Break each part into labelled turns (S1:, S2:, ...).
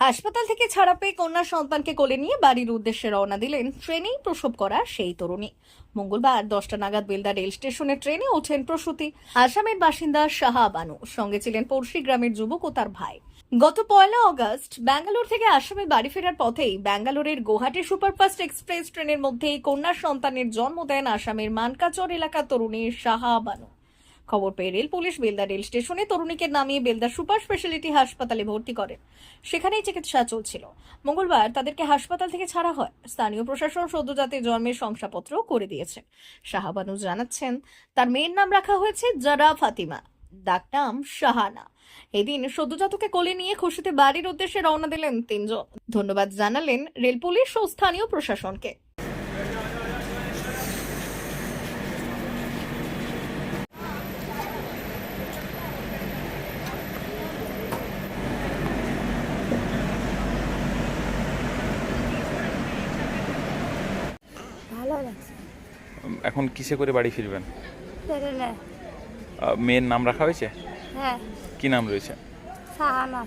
S1: হাসপাতাল থেকে ছাড়া পেয়ে কন্যা সন্তানকে কোলে নিয়ে বাড়ির উদ্দেশ্যে রওনা দিলেন ট্রেনেই প্রসব করা সেই তরুণী। মঙ্গলবার দশটা নাগাদ বেলদা রেল স্টেশনে ট্রেনে ওঠেন প্রসূতি। আসামের বাসিন্দা শাহা বানু, সঙ্গে ছিলেন পড়শি গ্রামের যুবক ও তার ভাই। গত পয়লা অগস্ট ব্যাঙ্গালোর থেকে আসামে বাড়ি ফেরার পথেই ব্যাঙ্গালোরের গুয়াহাটি সুপারফাস্ট এক্সপ্রেস ট্রেনের মধ্যেই কন্যা সন্তানের জন্ম দেন আসামের মানকাচর এলাকা তরুণী শাহা বানু। খবর পেয়ে রেল পুলিশ বেলদা রেল স্টেশনে তরুণীকে নামিয়ে বেলদা সুপার স্পেশালিটি হাসপাতালে ভর্তি করেন সেখানেই চিকিৎসা চলছিল। মঙ্গলবার তাদেরকে হাসপাতাল থেকে ছাড়া হয়। স্থানীয় প্রশাসন সদ্যজাতে জন্মের শংসাপত্র করে দিয়েছে। শাহাবানু জানাচ্ছেন, তার মেয়ের নাম রাখা হয়েছে জারা ফাতিমা। ডাকনাম শাহানা। এদিন সদ্যজাতকে কোলে নিয়ে খুশিতে বাড়ির উদ্দেশ্যে রওনা দিলেন তিনজন। ধন্যবাদ জানালেন রেল পুলিশ ও স্থানীয় প্রশাসনকে।
S2: ভালো লাগছে।
S3: এখন কিসে করে বাড়ি ফিরবেন?
S2: ট্রেনে
S3: মেয়ের নাম রাখা হয়েছে?
S2: হ্যাঁ।
S3: কি নাম রয়েছে?
S2: সাহানা।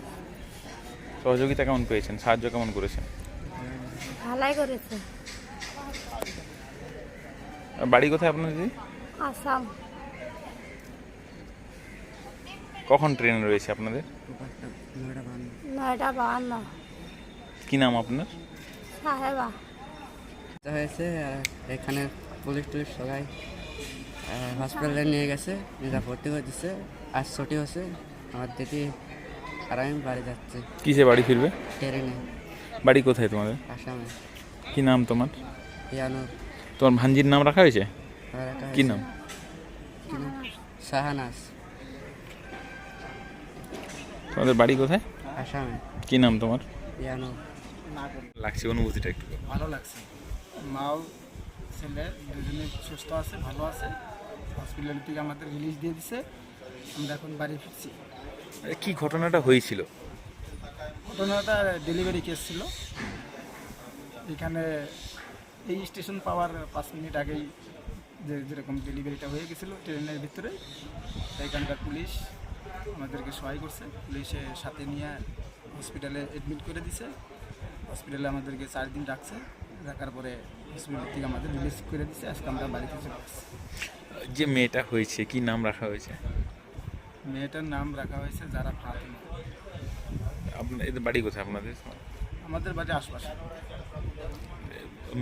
S3: সহযোগিতা কেমন পেয়েছেন? সাহায্য কেমন করেছেন?
S2: ভালাই করেছে।
S3: বাড়ি কোথায় আপনার দিদি?
S2: আসাম।
S3: কখন ট্রেন রয়েছে আপনাদের?
S2: নয়টা বাহান্ন।
S3: কি নাম আপনার?
S2: সাহেবা।
S4: হয়েছে আর এখানে পুলিশ টুলিশ সবাই হসপিটালে নিয়ে গেছে নিজা ভর্তি করে দিচ্ছে আজ ছুটি হচ্ছে আমার দিদি আর আমি বাড়ি যাচ্ছি।
S3: কিসে বাড়ি ফিরবে?
S4: ট্রেনে।
S3: বাড়ি কোথায় তোমাদের?
S4: আসামে।
S3: কি নাম তোমার?
S4: পিয়ানো
S3: তোমার ভাঞ্জির নাম রাখা হয়েছে?
S4: একটা
S3: কি নাম?
S4: কি নাম? শাহানাস
S3: তোমাদের বাড়ি কোথায়?
S4: আসামে।
S3: কি নাম তোমার?
S4: পিয়ানো
S3: লাগছে অনুভূতিটা একটু।
S5: ভালো লাগছে। মাও ছেলে দুজনে সুস্থ আছে ভালো আছে। হসপিটাল থেকে আমাদের রিলিজ দিয়ে দিছে। আমরা এখন বাড়ি ফিরছি।
S3: কি ঘটনাটা হয়েছিল?
S5: ঘটনাটা ডেলিভারি কেস ছিল। এখানে এই স্টেশন পাওয়ার পাঁচ মিনিট আগেই যে যেরকম ডেলিভারিটা হয়ে গেছিল ট্রেনের ভিতরে এখানকার পুলিশ আমাদেরকে সহায় করছে। পুলিশে সাথে নিয়ে হসপিটালে অ্যাডমিট করে দিছে। হসপিটালে আমাদেরকে চার দিন রাখছে। রাখার পরে হসপিটাল থেকে আমাদের রিলিজ করে দিছে আজকে আমরা বাড়িতে চলে আসছি।
S3: যে মেয়েটা হয়েছে কি নাম রাখা হয়েছে?
S5: মেয়েটার নাম রাখা হয়েছে যারা ফাতেমা।
S3: আপনার এদের বাড়ি কোথায় আপনাদের?
S5: আমাদের বাড়ির আশপাশে।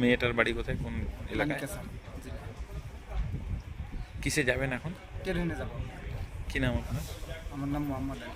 S3: মেয়েটার বাড়ি কোথায়? কোন এলাকায়? কিসে যাবেন এখন?
S5: ট্রেনে যাব।
S3: কি নাম আপনার?
S5: আমার নাম মোহাম্মদ আলী।